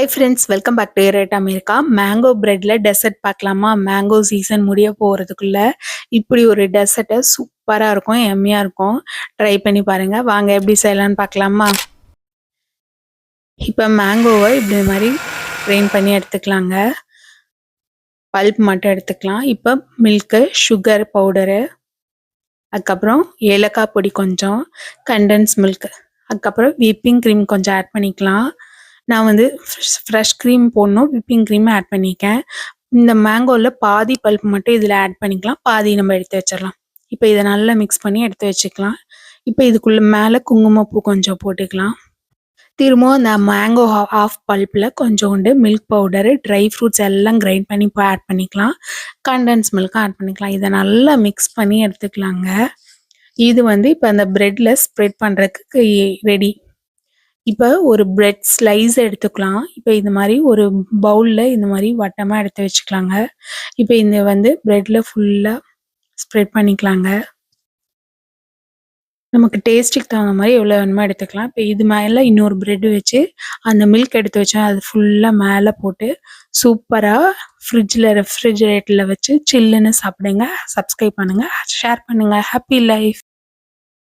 Hi friends welcome back to rate America mango பிரெட்ல dessert பார்க்கலாமா? Mango season முடிய போகிறதுக்குள்ள இப்படி ஒரு டெசர்ட்டை சூப்பராக இருக்கும் எம்மியாக இருக்கும். ட்ரை பண்ணி பாருங்க. வாங்க எப்படி செய்யலாம்னு பார்க்கலாமா? இப்போ மேங்கோவை இப்படி மாதிரி ட்ரெயின் பண்ணி எடுத்துக்கலாங்க. பல்ப் மட்டும் எடுத்துக்கலாம். இப்போ மில்க்கு சுகர் பவுடரு அதுக்கப்புறம் ஏலக்காய் பொடி கொஞ்சம் கண்டென்ஸ் மில்க் அதுக்கப்புறம் விப்பிங் க்ரீம் கொஞ்சம் ஆட் பண்ணிக்கலாம். நான் வந்து ஃப்ரெஷ் க்ரீம் போடணும். விப்பிங் க்ரீம் ஆட் பண்ணியிருக்கேன் இந்த மேங்கோவில் பாதி பல்ப் மட்டும் இதில் ஆட் பண்ணிக்கலாம். பாதி நம்ம எடுத்து வச்சிடலாம். இப்போ இதை நல்லா மிக்ஸ் பண்ணி எடுத்து வச்சுக்கலாம். இப்போ இதுக்குள்ளே மேலே குங்குமப்பூ கொஞ்சம் போட்டுக்கலாம். திரும்பவும் அந்த மேங்கோ ஆஃப் பல்ப்பில் கொஞ்சோண்டு மில்க் பவுடரு ட்ரை ஃப்ரூட்ஸ் எல்லாம் கிரைண்ட் பண்ணி இப்போ ஆட் பண்ணிக்கலாம். கண்டன்ஸ் மில்க்கும் ஆட் பண்ணிக்கலாம். இதை நல்லா மிக்ஸ் பண்ணி எடுத்துக்கலாங்க. இது வந்து இப்போ அந்த ப்ரெட்டில் ஸ்ப்ரெட் பண்ணுறதுக்கு ரெடி இப்போ ஒரு பிரெட் ஸ்லைஸ் எடுத்துக்கலாம். இப்போ இந்த மாதிரி ஒரு பவுலில் இந்த மாதிரி வட்டமாக எடுத்து வச்சுக்கலாங்க. இப்போ இந்த வந்து பிரெட்டில் ஃபுல்லாக ஸ்ப்ரெட் பண்ணிக்கலாங்க. நமக்கு டேஸ்ட்டுக்கு தகுந்த மாதிரி எவ்வளோ வேணுமோ எடுத்துக்கலாம். இப்போ இது மேலே இன்னொரு பிரெட் வச்சு அந்த மில்க் எடுத்து வச்சா அது ஃபுல்லாக மேலே போட்டு சூப்பராக ஃப்ரிட்ஜில் ரெஃப்ரிஜரேட்டரில் வச்சு சில்லுன்னு சாப்பிடுங்க. சப்ஸ்கிரைப் பண்ணுங்கள் ஷேர் பண்ணுங்கள் ஹாப்பி லைஃப்